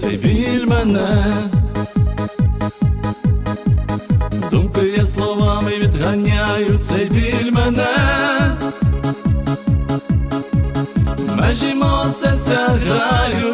Цей біль мене, думки я словами відганяю, цей біль мене, межі мого серця грають,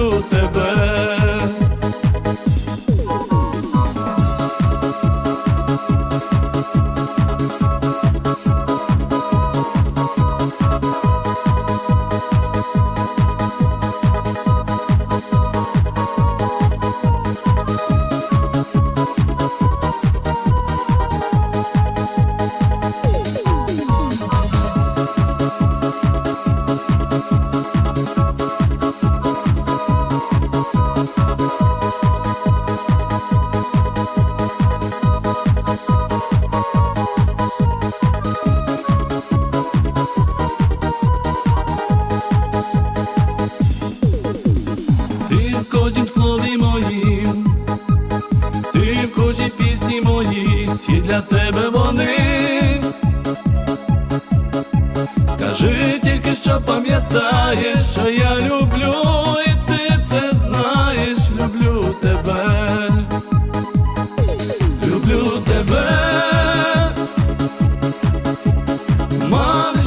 Люблю тебе. Для тебе вони. Скажи тільки, що пам'ятаєш, що я люблю, і ти це знаєш, люблю тебе, люблю тебе. Маниш